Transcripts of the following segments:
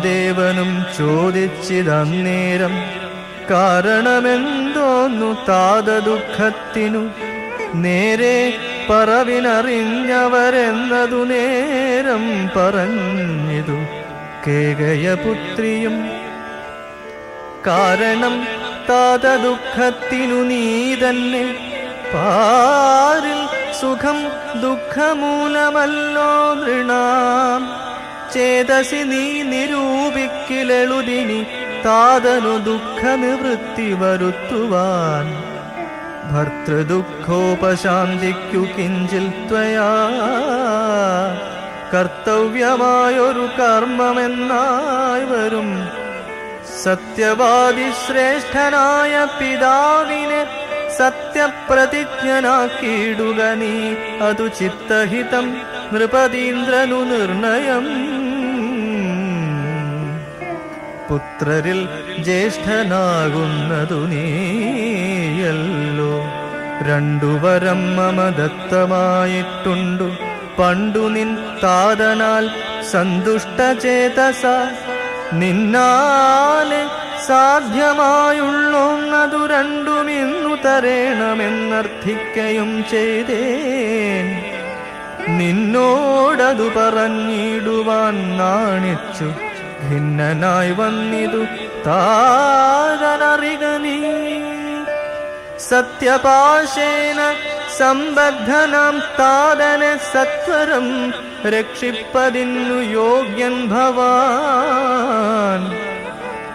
ശ്രീരാമദേവനും ചോദിച്ചിതന്നേരം കാരണമെന്തോന്നു താത ദുഃഖത്തിനു നേരെ പറവിനറിഞ്ഞവരെന്നതു നേരം പറഞ്ഞിതു കേകയപുത്രിയും. കാരണം താത ദുഃഖത്തിനു നീ തന്നെ പാരിൽ സുഖം ദുഃഖമൂലമല്ലോ നൃണാം. ചേതസി നീ നിരൂപിക്കിലെളുതിനി താതനു ദുഃഖനിവൃത്തി വരുത്തുവാൻ. ഭർത്തൃദുഃഖോപശാന്തിക്കു കിഞ്ചിൽ ത്വയാ. കർത്തവ്യമായൊരു കർമ്മമെന്നായി വരും. സത്യവാദി ശ്രേഷ്ഠനായ പിതാവിനെ സത്യപ്രതിജ്ഞനാക്കിയിടുക നീ. അതു ചിത്തഹിതം നൃപതീന്ദ്രനു നിർണയം. പുത്രരിൽ ജ്യേഷ്ഠനാകുന്നതു നീയല്ലോ. രണ്ടു വരം മമ ദത്തമായിട്ടുണ്ടു പണ്ടു നിൻ താതനാൽ സന്തുഷ്ടചേതസ. നിന്നാലെ സാധ്യമായുള്ളൊന്നതു രണ്ടുമിന്നു തരേണമെന്നർത്ഥിക്കയും ചെയ്തേൻ നിന്നോടതു പറഞ്ഞിടുവാൻ നാണിച്ചു. ഭിന്നനായി വന്നിതു താരനറിക നീ. സത്യപാശേന സംബദ്ധനാം താതനെ സത്വരം രക്ഷിപ്പതിന്നു യോഗ്യൻ ഭവാൻ.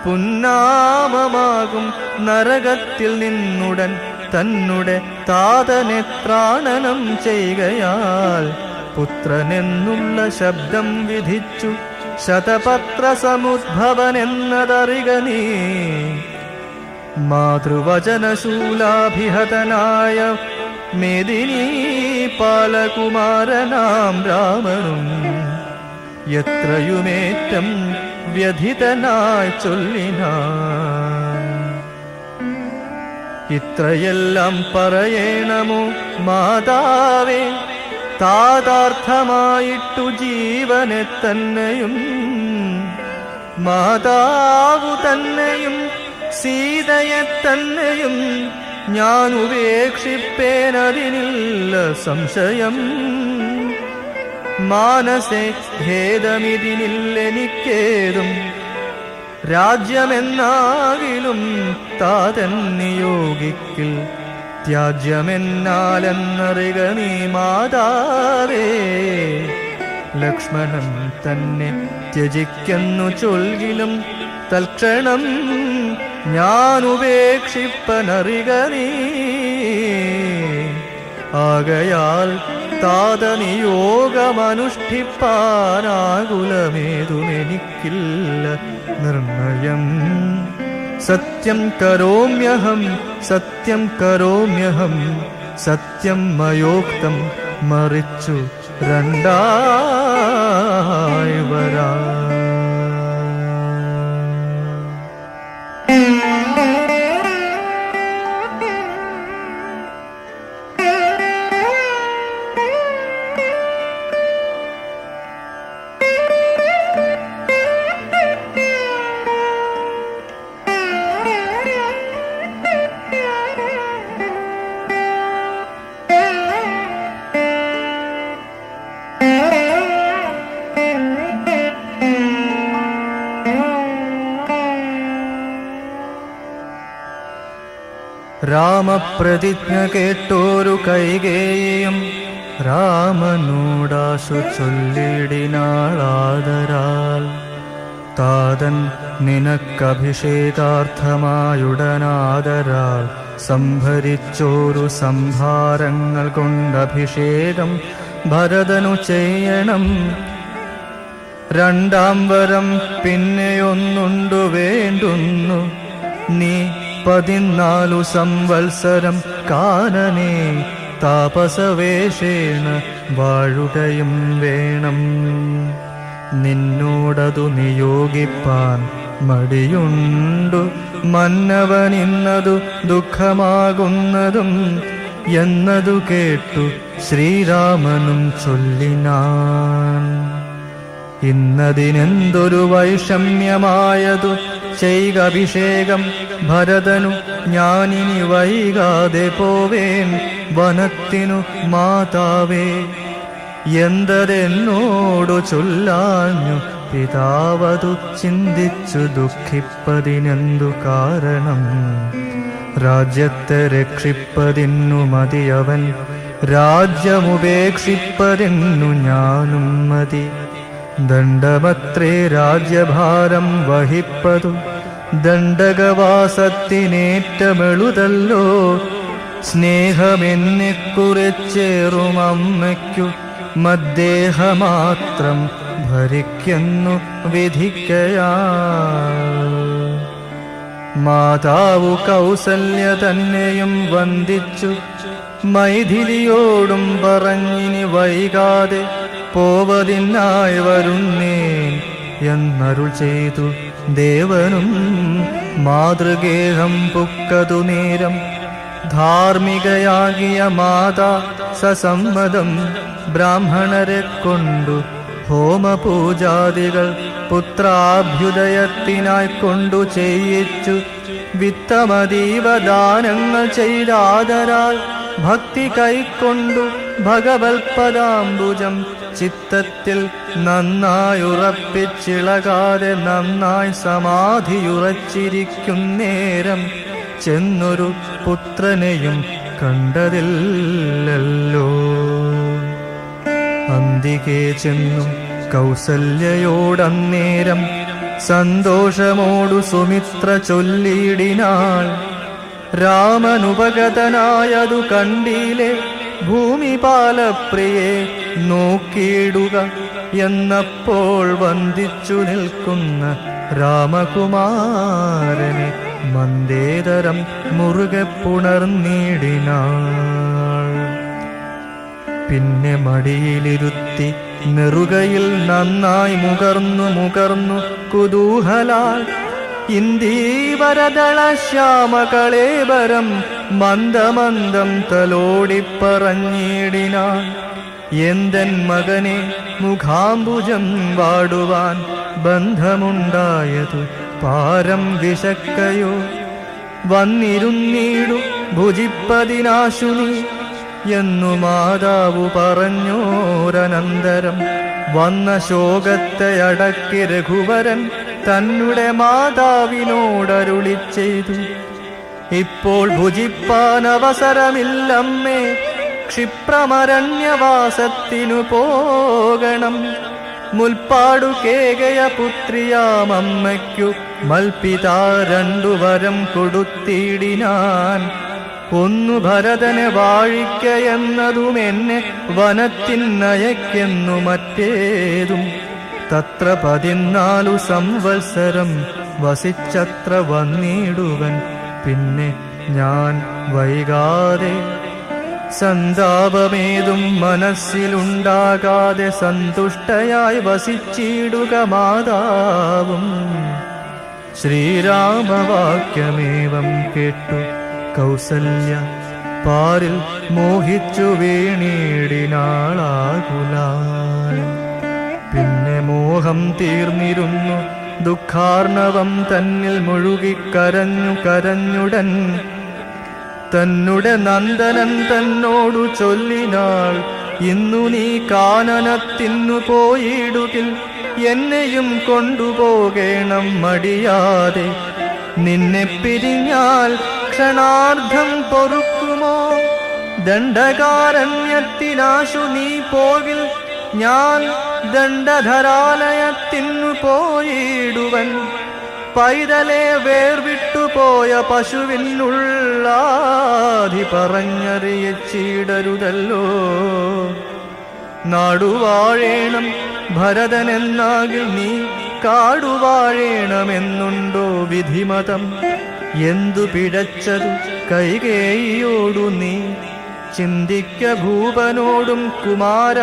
പുന്നാമമാകും നരകത്തിൽ നിന്നുടൻ തന്നുടെ താതനെ ത്രാണനം ചെയ്യുകയാൽ പുത്രനെന്നുള്ള ശബ്ദം വിധിച്ചു ശതപത്ര സമുദ്ഭവനെന്നതറിക നീ. മാതൃവചനശൂലാഭിഹതനായ മേദിനി പാലകുമാരനാം രാമനും എത്രയുമേറ്റം വ്യഥിതനായി ചൊല്ലിനാൻ ഇത്രയെല്ലാം പറയണമോ മാതാവേ? താതാർത്ഥമായിട്ടു ജീവനെ തന്നെയും മാതാവു തന്നെയും സീതയെ തന്നെയും ഞാൻ ഉപേക്ഷിപ്പേനതിനില്ല സംശയം. മാനസേ ഭേദമിതിനില്ലെനിക്കേതും രാജ്യമെന്നാകിലും താതൻ നിയോഗിക്കിൽ ത്യാജ്യമെന്നാലെന്നറിക നീ മാതാവേ. ലക്ഷ്മണൻ തന്നെ ത്യജിക്കുന്നു ചൊൽകിലും തൽക്ഷണം ഞാൻ ഉപേക്ഷിപ്പനറിക നീ. ആകയാൽ താതനിയോഗമനുഷ്ഠിപ്പാനാകുലമേതുമെനിക്കില്ല. निर्णयम्। सत्यं करोम्यहं सत्यं करोम्यहं सत्यं मयोक्तं मरिचु रन्दायवरा രാമപ്രതിജ്ഞ കേട്ടോരു കൈകേയും. രാമനോടാശു ചൊല്ലിടിനാളാദരാൽ. താതൻ നിനക്കഭിഷേകാർത്ഥമായുടനാദരാൽ. സംഭരിച്ചോരു സംഭാരങ്ങൾ കൊണ്ടഭിഷേകം ഭരതനു ചെയ്യണം. രണ്ടാം വരം പിന്നെയൊന്നുണ്ടു വേണ്ടുന്നു. നീ പതിനാലു സംവത്സരം കാനനെ താപസവേഷേണ വാഴുകയും വേണം. നിന്നോടതു നിയോഗിപ്പാൻ മടിയുണ്ടു മന്നവനിന്നതു ദുഃഖമാകുന്നതും എന്നതു കേട്ടു ശ്രീരാമനും ചൊല്ലിനാൻ. ഇന്നതിനെന്തൊരു വൈഷമ്യമായതു ചെയ്ക അഭിഷേകം ഭരതനു ഞാനിനി വൈകാതെ പോവേൻ വനത്തിനു മാതാവേ. എന്തതെന്നോടു ചൊല്ലാഞ്ഞു പിതാവതു ചിന്തിച്ചു ദുഃഖിപ്പതിനെന്തു കാരണം? രാജ്യത്തെ രക്ഷിപ്പതിന്നു മതിയവൻ രാജ്യമുപേക്ഷിപ്പതിന്നു ഞാനും മതി. ദണ്ഡമത്രേ രാജ്യഭാരം വഹിപ്പതു. ദണ്ഡകവാസത്തിനേറ്റമെളുതല്ലോ. സ്നേഹമെന്നെ കുറിച്ചേറും അമ്മയ്ക്കു. മദ്ദേഹമാത്രം ഭരിക്കുന്നു വിധിക്കയാ. മാതാവു കൗസല്യ തന്നെയും വന്ദിച്ചു. മൈഥിലിയോടും പറഞ്ഞിനി വൈകാതെ പോവതിനായി വരുന്നേ എന്നരുൾ ചെയ്തു ദേവനും മാതൃഗേഹം പുക്കതു നേരം. ധാർമ്മികയാകിയ മാതാ സസമ്മതം ബ്രാഹ്മണരെ കൊണ്ടു ഹോമപൂജാദികൾ പുത്രാഭ്യുദയത്തിനായി കൊണ്ടു ചെയ്യിച്ചു. വിത്തമതീവ ദാനങ്ങൾ ചെയ്താദരാൽ ഭക്തി കൈക്കൊണ്ടു ഭഗവത്പദാംബുജം ചിത്തത്തിൽ നന്നായുറപ്പിച്ചിളകാതെ നന്നായി സമാധിയുറച്ചിരിക്കുന്നേരം ചെന്നൊരു പുത്രനെയും കണ്ടതില്ലല്ലോ. അന്തികെ ചെന്നു കൗസല്യയോടന്നേരം സന്തോഷമോടു സുമിത്ര ചൊല്ലിയിടിനാൾ. രാമനുപഗതനായതു കണ്ടീലെ ഭൂമിപാലപ്രിയെ നോക്കിയിടുക എന്നപ്പോൾ വന്ദിച്ചു നിൽക്കുന്ന രാമകുമാരനെ മന്ദേതരം മുറുകെ പുണർന്നിടിനാൾ. പിന്നെ മടിയിലിരുത്തി നെറുകയിൽ നന്നായി മുകർന്നു മുകർന്നു കുതൂഹലാൽ ഇന്ദീവരദള ശ്യാമകളേബരം മന്ദമന്ദം തലോടിപ്പറഞ്ഞിടിനാൻ. എന്തൻ മകനെ മുഖാംബുജം വാടുവാൻ ബന്ധമുണ്ടായതു പാരം വിശക്കയോ? വന്നിരുന്നീടു ഭുജിപ്പതിനാശുനി എന്നു മാതാവു പറഞ്ഞോരനന്തരം വന്ന ശോകത്തെ അടക്കി രഘുവരൻ തന്നെ മാതാവിനോടരുളി ചെയ്തു ഇപ്പോൾ ഭുജിപ്പാൻ അവസരമില്ലമ്മേ ക്ഷിപ്രമരണ്യവാസത്തിനു പോകണം. മുൽപ്പാടു കേകയ പുത്രിയാമമ്മയ്ക്കു മൽപിതാ രണ്ടു വരം കൊടുത്തിടിനാൻ ഒന്നു ഭരതനെ വാഴിക്കയെന്നതും എന്നെ വനത്തിൻ നയക്കെന്നു മറ്റേതും. തത്ര പതിനാലു സംവത്സരം വസിച്ചത്ര വന്നിടുവൻ. പിന്നെ ഞാൻ വൈകാതെ സന്താപമേതും മനസ്സിലുണ്ടാകാതെ സന്തുഷ്ടയായി വസിച്ചിടുക മാതാവും. ശ്രീരാമവാക്യമേവം കേട്ടു കൗസല്യ പാരിൽ മോഹിച്ചു വീണീടിനാളാകുലാൽ പിന്നെ മോഹം തീർന്നിരുന്നു. ദുഃഖാർണവം തന്നിൽ മുഴുകി കരഞ്ഞു കരഞ്ഞുടൻ. തന്നുടെ നന്ദനൻ തന്നോടു ചൊല്ലിനാൾ ഇന്നു നീ കാനനത്തിന്നു പോയിടുകിൽ എന്നെയും കൊണ്ടുപോകേണം മടിയാതെ. നിന്നെ പിരിഞ്ഞാൽ ക്ഷണാർദ്ധം പൊറുക്കുമോ? ദണ്ഡകാരണ്യത്തിനാശു നീ പോകിൽ ഞാൻ ദണ്ഡധരാലയത്തിനു പോയിടുവൻ. പൈതലെ വേർവിട്ടുപോയ പശുവിനുള്ളാധി പറഞ്ഞറിയിച്ചിടരുതല്ലോ നാടുവാഴേണം ഭരതനെന്നാകിൽ നീ കാടുവാഴേണമെന്നുണ്ടോ വിധിമതം? എന്തു പിഴച്ചത് കൈകേയോടു നീ? ചിന്തിക്ക ഭൂപനോടും കുമാര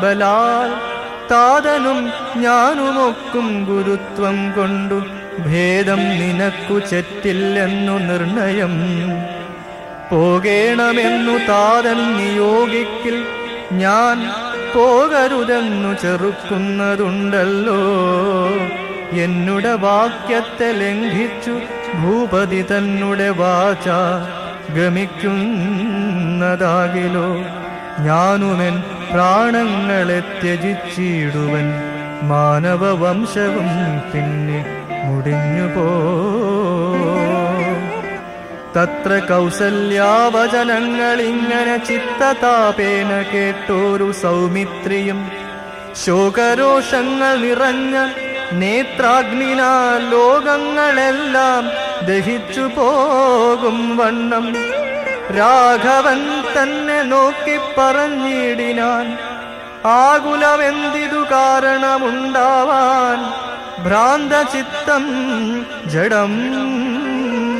ബലാൽ. താതനും ഞാനുമൊക്കും ഗുരുത്വം കൊണ്ടു. ഭേദം നിനക്കു ചെറ്റില്ലെന്നു നിർണയം. പോകേണമെന്നു താതൻ നിയോഗിക്കിൽ ഞാൻ പോകരുതെന്നു ചെറുക്കുന്നതുണ്ടല്ലോ. എന്നുടെ വാക്യത്തെ ലംഘിച്ചു ഭൂപതി തന്നെ വാച ഗമിക്കുന്നതാകിലോ ഞാനുമെൻ പ്രാണങ്ങളെ ത്യജിച്ചിടുവൻ. മാനവ വംശവും പിന്നെ മുടിഞ്ഞു പോ തത്ര കൗസല്യാവചനങ്ങൾ ഇങ്ങനെ ചിത്തതാപേന കേട്ടോരു സൗമിത്രിയും ശോകരോഷങ്ങൾ നിറഞ്ഞ നേത്രാഗ്നിനാ ലോകങ്ങളെല്ലാം ദഹിച്ചു പോകും വണ്ണം. രാഘവൻ തന്നെ നോക്കി പറഞ്ഞിടിനാൻ. ആകുലമെന്തിതു കാരണമുണ്ടാവാൻ. ഭ്രാന്തചിത്തം ജഡം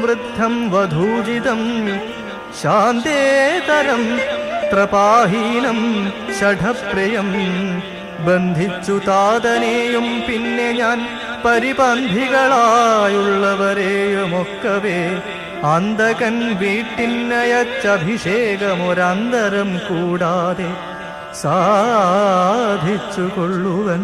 വൃദ്ധം വധൂജിതം ശാന്തേതരം ത്രപാഹീനം ഷഠപ്രിയം. ബന്ധിച്ചു താതനെയും പിന്നെ ഞാൻ പരിപന്ധികളായുള്ളവരെയുമൊക്കവേ. അന്തകൻ വീട്ടിനയച്ചഭിഷേകമൊരന്തരം കൂടാതെ സാധിച്ചു കൊള്ളുവൻ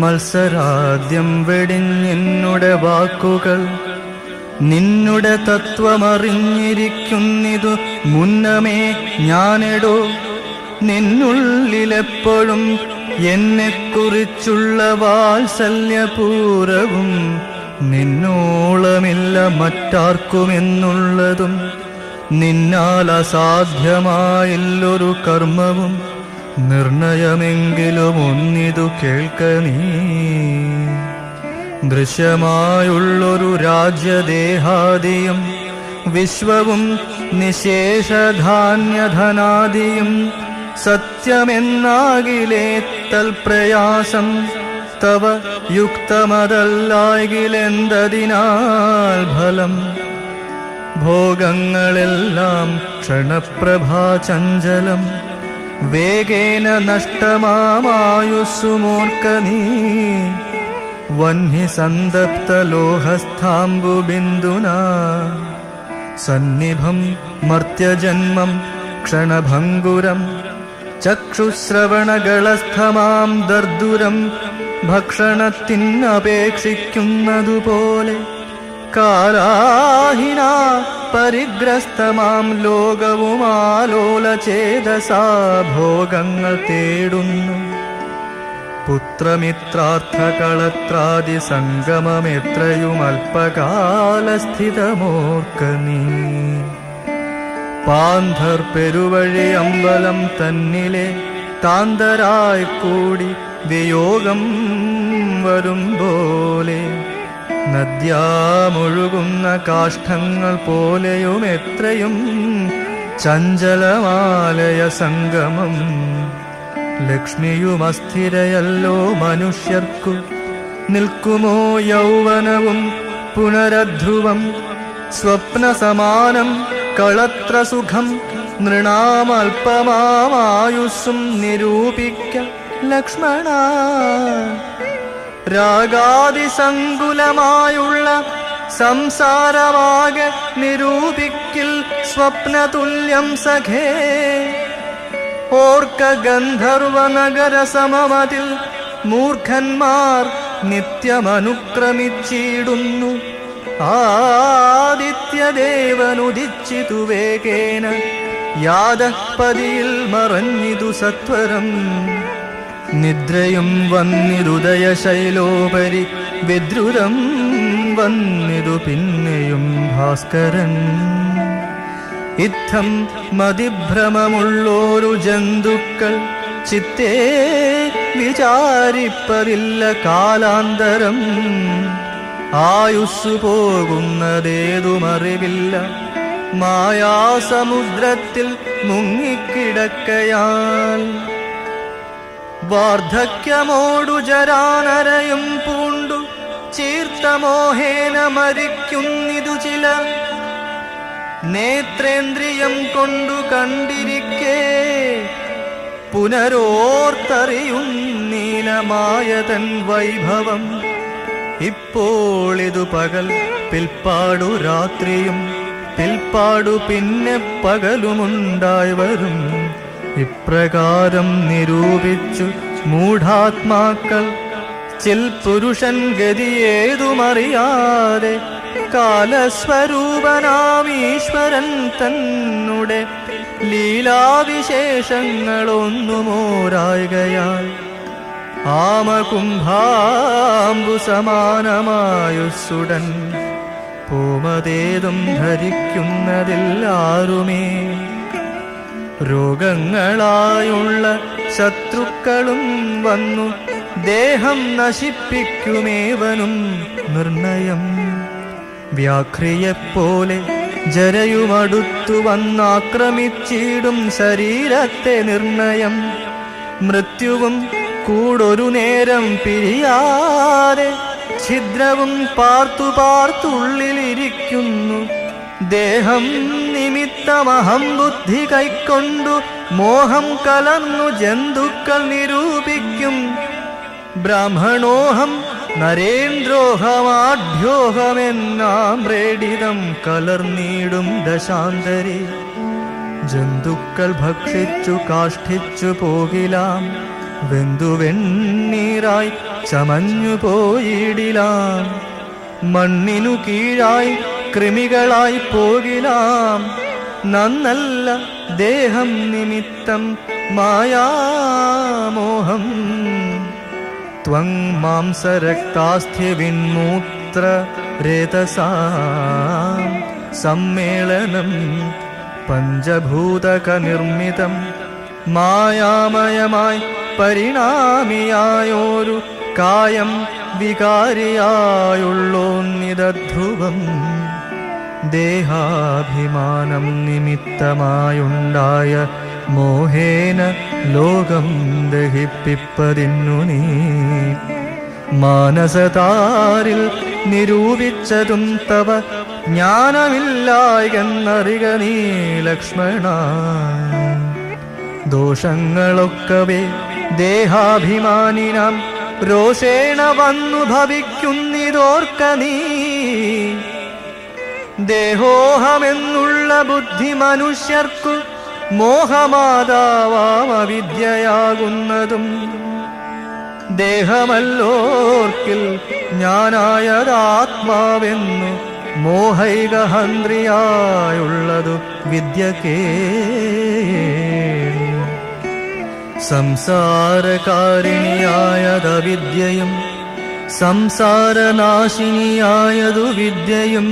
മത്സരാദ്യം വെടിഞ്ഞെന്നുടെ വാക്കുകൾ. നിന്നുടെ തത്വമറിഞ്ഞിരിക്കുന്നിതു മുന്നമേ ഞാനെടോ. നിന്നുള്ളിലെപ്പോഴും എന്നെക്കുറിച്ചുള്ള വാത്സല്യപൂരവും നിന്നോളമില്ല മറ്റാർക്കുമെന്നുള്ളതും നിന്നാൽ അസാധ്യമായില്ലൊരു കർമ്മവും നിർണയമെങ്കിലും ഒന്നിതു കേൾക്ക നീ. ദൃശ്യമായുള്ളൊരു രാജ്യദേഹാദിയും വിശ്വവും നിശേഷധാന്യധനാദിയും സത്യമെന്നാകിലേ തൽപ്രയാസം തവ യുക്തമതല്ലായിലെന്തതിനാൽ ഫലം? ഭോഗങ്ങളെല്ലാം ക്ഷണപ്രഭാചഞ്ചലം വേഗേന നഷ്ടമാമായുസ്സുമോർക്ക നീ. വഹ്നി സന്തപ്തലോഹസ്ഥാംബുബിന്ദുന സന്നിഭം മർത്യജന്മം ക്ഷണഭംഗുരം ചക്ഷുശ്രവണകളസ്ഥമാം ദർദുരം ഭക്ഷണത്തിനപേക്ഷിക്കുന്നതുപോലെ. കാലാഹിന പരിഗ്രസ്തമാം ലോകവുമാലോലചേതസാ ഭോഗങ്ങൾ തേടുന്നു. പുത്രമിത്രാർത്ഥകളത്രാദി സംഗമമെത്രയും അല്പകാലസ്ഥിതമോർക്ക നീ. പാന്ധർ പെരുവഴി അമ്പലം തന്നിലെ താന്തരായി കൂടി വിയോഗം വരും പോലെ നദ്യാമൊഴുകുന്ന കാഷ്ഠങ്ങൾ പോലെയും എത്രയും ചഞ്ചലമാലയ സംഗമം. ലക്ഷ്മിയും അസ്ഥിരയല്ലോ മനുഷ്യർക്കു നിൽക്കുമോ യൗവനവും പുനരധ്രുവം. സ്വപ്നസമാനം കളത്ര സുഖം നൃണാമൽപമായുസ്സും നിരൂപിക്ക ലക്ഷ്മണ. രാഗാതിസങ്കുലമായുള്ള സംസാരമാകെ നിരൂപിക്കിൽ സ്വപ്നതുല്യം സഖേ. ഓർക്ക ഗന്ധർവ നഗര സമമതിൽ മൂർഖന്മാർ നിത്യമനുക്രമിച്ചിടുന്നു. ആദിത്യദേവനുദിച്ചിതുവേകേന യാദപ്പതിയിൽ മറഞ്ഞിതു സത്വരം. നിദ്രയും വന്നിരുദയ ശൈലോപരി വിദ്രുതം വന്നിതു പിന്നെയും ഭാസ്കരൻ. ഇത്തം മതിഭ്രമമുള്ളോരു ജന്തുക്കൾ ചിത്തേ വിചാരിപ്പതില്ല കാലാന്തരം. ആയുസ്സു പോകുന്നതേതുമറിവില്ല മായാസമുദ്രത്തിൽ മുങ്ങിക്കിടക്കയാൽ. വാർദ്ധക്യമോടു ജരാനരയും പൂണ്ടു. ചീർത്ത മോഹേന മരിക്കുന്നിതു ചിലർ നേത്രേന്ദ്രിയം കൊണ്ടു കണ്ടിരിക്കേ. പുനരോർത്തറിയുന്നീലമായ തൻ വൈഭവം. ഇപ്പോൾ ഇതു പകൽ പിൽപ്പാടു രാത്രിയും. പിൽപ്പാടു പിന്നെ പകലുമുണ്ടായി വരും. ഇപ്രകാരം നിരൂപിച്ചു മൂഢാത്മാക്കൾ. ചിൽ പുരുഷൻ ഗതിയേതുമറിയാതെ കാലസ്വരൂപനാമീശ്വരൻ തന്നെ ലീലാവിശേഷങ്ങളൊന്നുമോരായകയാൽ. ആമകുംഭാംബു സമാനമായുസുടൻ പൂമതേതും ധരിക്കുന്നതില്ലാരുമേ രോഗങ്ങളായുള്ള ശത്രുക്കളും വന്നു. ദേഹം നശിപ്പിക്കുമേവനും നിർണയം. വ്യാഘ്രിയെപ്പോലെ ജരയുമടുത്തു വന്നാക്രമിച്ചിടും ശരീരത്തെ നിർണയം. മൃത്യുവും കൂടൊരു നേരം പിരിയാതെ ഛിദ്രവും പാർത്തു പാർത്തുള്ളിലിരിക്കുന്നു. ദേഹം നിമിത്തമഹം ബുദ്ധി കൈക്കൊണ്ടു മോഹം കലർന്നു ജന്തുക്കൾ നിരൂപിക്കും. ബ്രാഹ്മണോഹം നരേന്ദ്രോഹമാഢ്യോഹമെന്നാം പ്രേടിതം കലർന്നിടും ദശാന്തരി. ജന്തുക്കൾ ഭക്ഷിച്ചു കാഷ്ഠിച്ചു പോകിലാം. ബന്ധുവെണ്ണീരായി ചമഞ്ഞു പോയിടിലാം. മണ്ണിനു കീഴായി കൃമികളായി പോകിലാം. നന്നല്ല ദേഹം നിമിത്തം മായാമോഹം. ത്വം മാംസരക്താസ്ഥ്യവിന്മൂത്ര രേതസാ. സമ്മേളനം പഞ്ചഭൂതക നിർമ്മിതം മായാമയമായി പരിണാമിയായോരു കായം വികാരിയായുള്ളോന്നിതധ്രുവം. ദേഹാഭിമാനം നിമിത്തമായുണ്ടായ മോഹേന ലോകം ദഹിപ്പിപ്പതിന്നു നീ. മാനസതാരിൽ നിരൂപിച്ചതും തവ ജ്ഞാനമില്ലായെന്നറിക നീ ലക്ഷ്മണ. ദോഷങ്ങളൊക്കവേ ദേഹാഭിമാനിനാം രോഷേണ വന്നു ഭവിക്കുന്നിതോർക്ക നീ. ദേഹോഹമെന്നുള്ള ബുദ്ധി മനുഷ്യർക്കു മോഹമാതാവാം അവിദ്യയാകുന്നതും. ദേഹമല്ലോർക്കിൽ ഞാനായതാത്മാവെന്നു മോഹൈകഹന്ത്രിയായുള്ളതു വിദ്യക്കേ സംസാരകാരിണിയായതവിദ്യയും സംസാരനാശിനിയായതു വിദ്യയും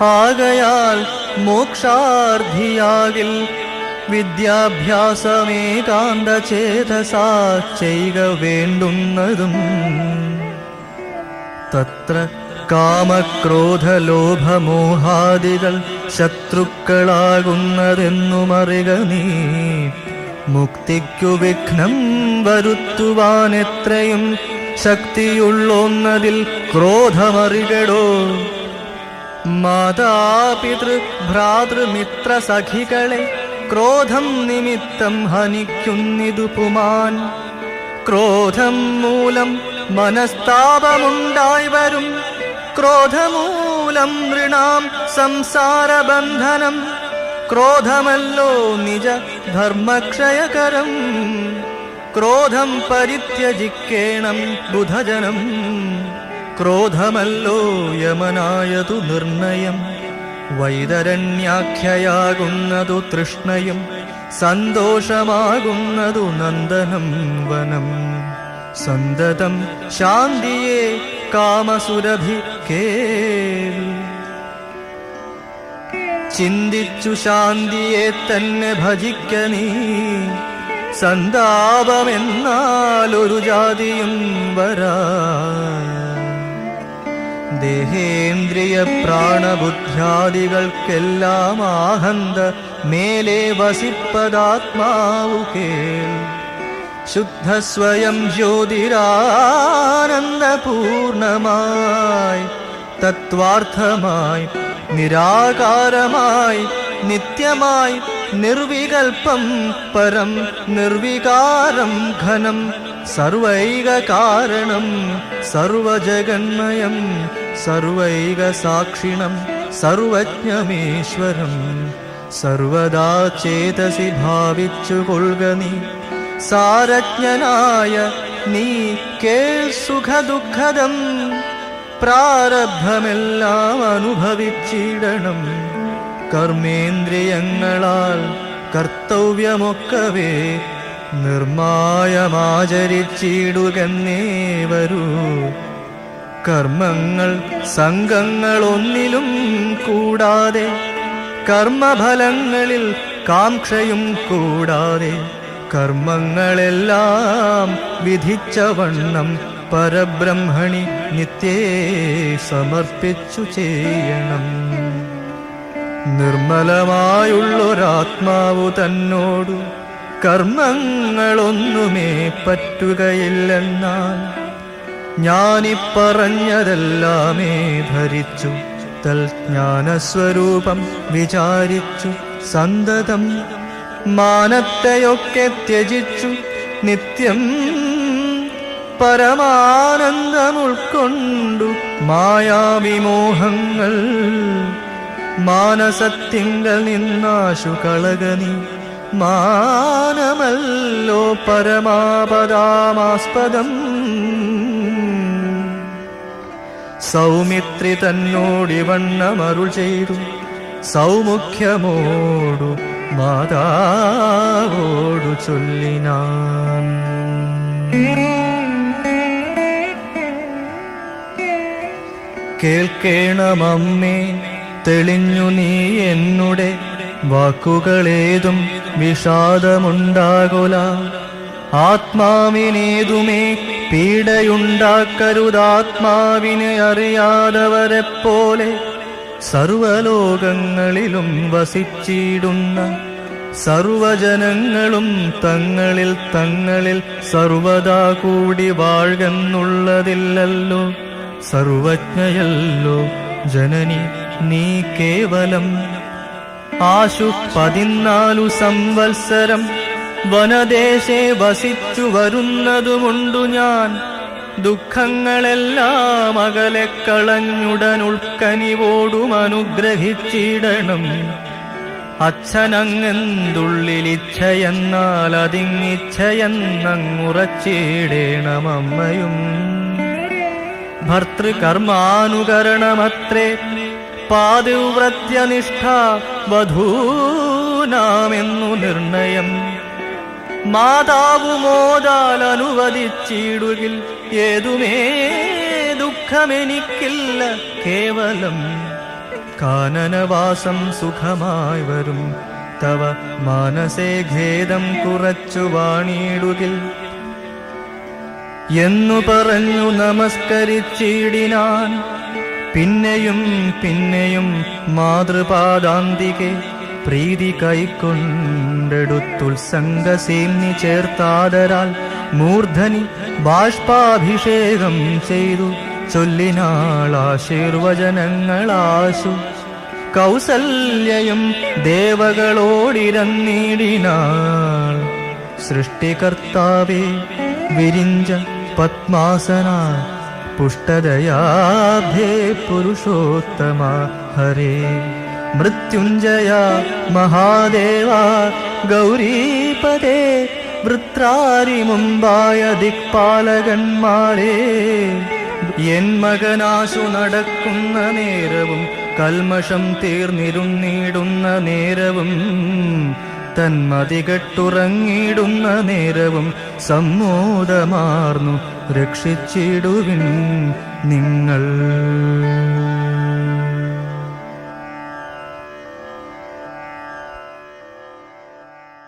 ആകയാൽ മോക്ഷാർത്ഥിയാകിൽ വിദ്യാഭ്യാസമേകാന്ത ചേതസാ ചെയ്യുക വേണ്ടുന്നതും. തത്ര കാമക്രോധലോഭമോഹാദികൾ ശത്രുക്കളാകുന്നതെന്നുമറിക നീ. മുക്തിക്കു വിഘ്നം വരുത്തുവാൻ എത്രയും ശക്തിയുള്ളൊന്നതിൽ ക്രോധമറികടോ. മാതാപിതൃ ഭ്രാതൃമിത്ര സഖികളെ ക്രോധം നിമിത്തം ഹനിക്കുന്നിതു പുമാൻ ക്രോധം മൂലം മനസ്താപമുണ്ടായി വരും ക്രോധമൂലം നൃണാം സംസാരബന്ധനം. ക്രോധമല്ലോ നിജ ധർമ്മക്ഷയകരം ക്രോധം പരിത്യജിക്കേണം ബുധജനം. ക്രോധമല്ലോ യമനായതു നിർണയം. വൈതരണ്യാഖ്യയാകുന്നതു തൃഷ്ണയും. സന്തോഷമാകുന്നതു നന്ദനം വനം. സന്തതം ശാന്തിയെ കാമസുരഭി കേൾ. ചിന്തിച്ചു ശാന്തിയെ തന്നെ ഭജിക്ക നീ. സന്താപമെന്നാൽ ഒരു ജാതിയും വരാ. ദേഹേന്ദ്രിയ പ്രാണബുദ്ധ്യാദികൾക്കെല്ലാം ആഹന്ത മേലെ വസിപ്പതാത്മാവു കേൾ. ശുദ്ധസ്വയം ജ്യോതിരാനന്ദപൂർണമായി തത്വാർത്ഥമായി നിരാകാരമായി നിത്യമായി നിർവികൽപ്പം പരം നിർവികാരം ഘനം സർവൈക സർവജഗന്മയം സർവൈക സാക്ഷിണം സർവജ്ഞമീശ്വരം. സർവദാ ചേതസി ഭാവിച്ചുകൊള്ളുക നീ. സാരജ്ഞനായ നീ കേൾ സുഖദുഃഖദം. പ്രാരബ്ധമെല്ലാം അനുഭവിച്ചിടണം. കർമ്മേന്ദ്രിയങ്ങളാൽ കർത്തവ്യമൊക്കവേ നിർമായമാചരിച്ചിടുകന്നേ വരൂ. കർമ്മങ്ങൾ സംഘങ്ങളൊന്നിലും കൂടാതെ കർമ്മഫലങ്ങളിൽ കാംക്ഷയും കൂടാതെ കർമ്മങ്ങളെല്ലാം വിധിച്ച വണ്ണം പരബ്രഹ്മണി നിത്യേ സമർപ്പിച്ചു ചെയ്യണം. നിർമ്മലമായുള്ളൊരാത്മാവു തന്നോടു കർമ്മങ്ങളൊന്നുമേ പറ്റുകയില്ലെന്നാൽ ഞാനിപ്പറഞ്ഞതെല്ലാമേ ധരിച്ചു. തൽജ്ഞാനസ്വരൂപം വിചാരിച്ചു. സന്തതം മാനത്തെയൊക്കെ ത്യജിച്ചു. നിത്യം പരമാനന്ദമുൾക്കൊണ്ടു മായാവിമോഹങ്ങൾ മാനസത്തിങ്കൽ നിന്നാശു കളകനി. മാനമല്ലോ പരമാപദാമാസ്പദം സൗമിത്രി തന്നോടിവണ്ണമരുൾ ചെയ്തു. സൗമുഖ്യമോടു മാതാവോടു ചൊല്ലിനാൻ കേൾക്കേണമമ്മേ തെളിഞ്ഞു നീ എന്നുടെ വാക്കുകളേതും വിഷാദമുണ്ടാകുല. ആത്മാവിനേതുമേ പീഡയുണ്ടാക്കരുതാത്മാവിനെ അറിയാതവരെപ്പോലെ സർവലോകങ്ങളിലും വസിച്ചിടുന്ന സർവജനങ്ങളും തങ്ങളിൽ തങ്ങളിൽ സർവദാ കൂടി വാഴ്കെന്നുള്ളതില്ലല്ലോ. സർവജ്ഞയല്ലോ ജനനി നീ കേവലം ആശു പതിനാലു സംവത്സരം വനദേശേ വസിച്ചു വരുന്നതുമുണ്ടു ഞാൻ. ദുഃഖങ്ങളെല്ലാം അകലെ കളഞ്ഞുടൻ ഉൾക്കനിവോടും അനുഗ്രഹിച്ചിടണം. അച്ഛനങ്ങെന്തുള്ളിലിച്ഛയെന്നാൽ അതിങ്ങിച്ഛയെന്നങ്ങുറച്ചിടേണമമ്മയും ഭർത്തൃകർമാനുകരണമത്രേ പാതിവ്രത്യനിഷ്ഠ വധൂനാമെന്നു നിർണയം. മാതാവു മോദാൽ അനുവദിച്ചിടുകിൽ ഏതുമേ ദുഃഖമെനിക്കില്ല കേവലം കാനനവാസം സുഖമായി വരും. തവ മാനസേ ഖേദം കുറച്ചു വാണിടുകിൽ എന്നു പറഞ്ഞു നമസ്കരിച്ചിടിനാൻ. പിന്നെയും പിന്നെയും മാതൃപാദാന്തികെ പ്രീതി കൈക്കൊണ്ടെടുത്തുത്സംഗസേന്നി ചേർത്താതരാൽ മൂർധനി ബാഷ്പാഭിഷേകം ചെയ്തു. ചൊല്ലിനാളാശീർവചനങ്ങളാശു. കൗസല്യയും ദേവകളോടിരന്നിടിനാൾ. സൃഷ്ടികർത്താവേ വിരിഞ്ച പത്മാസന പുഷ്ടദയാഭേ പുരുഷോത്തമ ഹരേ. മൃത്യുഞ്ജയ മഹാദേവ ഗൗരീപദേ വൃത്രാരി മുമ്പായ ദിക്പാലകന്മാരെ. എൻ മകനാശു നടക്കുന്ന നേരവും കൽമഷം തീർന്നിരുന്നിടുന്ന നേരവും തന്മതികെട്ടുറങ്ങിടുന്ന നേരവും സമ്മോദമാർന്നു രക്ഷിച്ചിടുവിൻ നിങ്ങൾ.